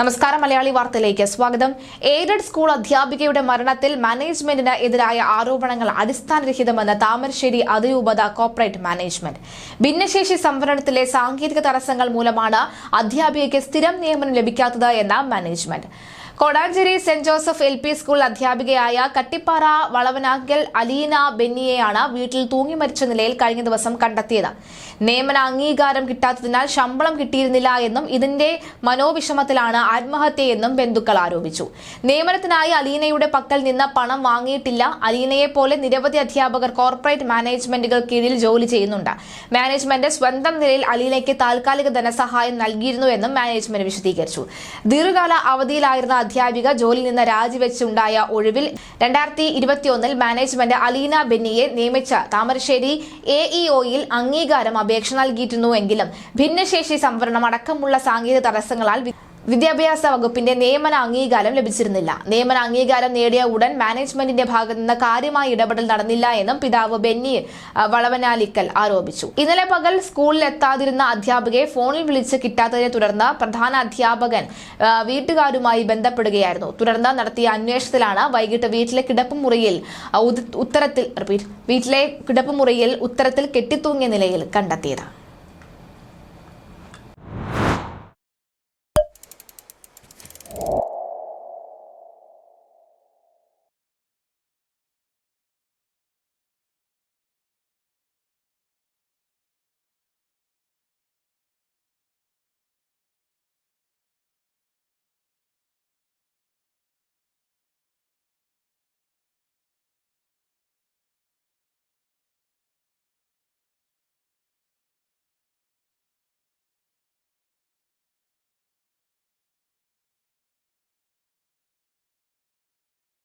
നമസ്കാരം മലയാളി വാർത്തയിലേക്ക് സ്വാഗതം. എയ്ഡഡ് സ്കൂൾ അധ്യാപികയുടെ മരണത്തിൽ മാനേജ്മെന്റിന് എതിരായ ആരോപണങ്ങൾ അടിസ്ഥാനരഹിതമെന്ന് താമരശ്ശേരി അതിരൂപത കോർപ്പറേറ്റ് മാനേജ്മെന്റ്. ഭിന്നശേഷി സംവരണത്തിലെ സാങ്കേതിക തടസ്സങ്ങൾ മൂലമാണ് അധ്യാപികയ്ക്ക് സ്ഥിരം നിയമനം ലഭിക്കാത്തത് എന്ന management. Kodanchery Saint Joseph L P school അധ്യാപികയായ കട്ടിപ്പാറ വളവനാങ്കൽ അലീന ബെന്നിയെയാണ് വീട്ടിൽ തൂങ്ങി മരിച്ച നിലയിൽ കഴിഞ്ഞ ദിവസം കണ്ടെത്തിയത്. നിയമന അംഗീകാരം കിട്ടാത്തതിനാൽ ശമ്പളം കിട്ടിയിരുന്നില്ല എന്നും ഇതിന്റെ മനോവിഷമത്തിലാണ് ആത്മഹത്യയെന്നും ബന്ധുക്കൾ ആരോപിച്ചു. നിയമനത്തിനായി അലീനയുടെ പക്കൽ നിന്ന് പണം വാങ്ങിയിട്ടില്ല. അലീനയെ പോലെ നിരവധി അധ്യാപകർ കോർപ്പറേറ്റ് മാനേജ്മെന്റുകൾ കീഴിൽ ജോലി ചെയ്യുന്നുണ്ട്. മാനേജ്മെന്റ് സ്വന്തം നിലയിൽ അലീനയ്ക്ക് താൽക്കാലിക ധനസഹായം നൽകിയിരുന്നുവെന്നും മാനേജ്മെന്റ് വിശദീകരിച്ചു. ദീർഘകാല അവധിയിലായിരുന്ന അധ്യാപിക ജോലിയിൽ നിന്ന് രാജിവെച്ചുണ്ടായ ഒഴിവിൽ രണ്ടായിരത്തി ഇരുപത്തിയൊന്നിൽ മാനേജ്മെന്റ് അലീന ബെന്നിയെ നിയമിച്ച താമരശ്ശേരി എ ഇഒയിൽ അംഗീകാരം അപേക്ഷ നൽകിയിരുന്നുവെങ്കിലും ഭിന്നശേഷി സംവരണം അടക്കമുള്ള സാങ്കേതിക തടസ്സങ്ങളാൽ വിദ്യാഭ്യാസ വകുപ്പിന്റെ നിയമന അംഗീകാരം ലഭിച്ചിരുന്നില്ല. നിയമന അംഗീകാരം നേടിയ ഉടൻ മാനേജ്മെന്റിന്റെ ഭാഗത്ത് നിന്ന് കാര്യമായ ഇടപെടൽ നടന്നില്ല എന്നും പിതാവ് ബെന്നി വളവനാലിക്കൽ ആരോപിച്ചു. ഇന്നലെ പകൽ സ്കൂളിൽ എത്താതിരുന്ന അധ്യാപകയെ ഫോണിൽ വിളിച്ച് കിട്ടാത്തതിനെ തുടർന്ന് പ്രധാന അധ്യാപകൻ വീട്ടുകാരുമായി ബന്ധപ്പെടുകയായിരുന്നു. തുടർന്ന് നടത്തിയ അന്വേഷണത്തിലാണ് വൈകിട്ട് വീട്ടിലെ കിടപ്പുമുറിയിൽ ഉത്തരത്തിൽ വീട്ടിലെ കിടപ്പുമുറിയിൽ ഉത്തരത്തിൽ കെട്ടിത്തൂങ്ങിയ നിലയിൽ കണ്ടെത്തിയത്.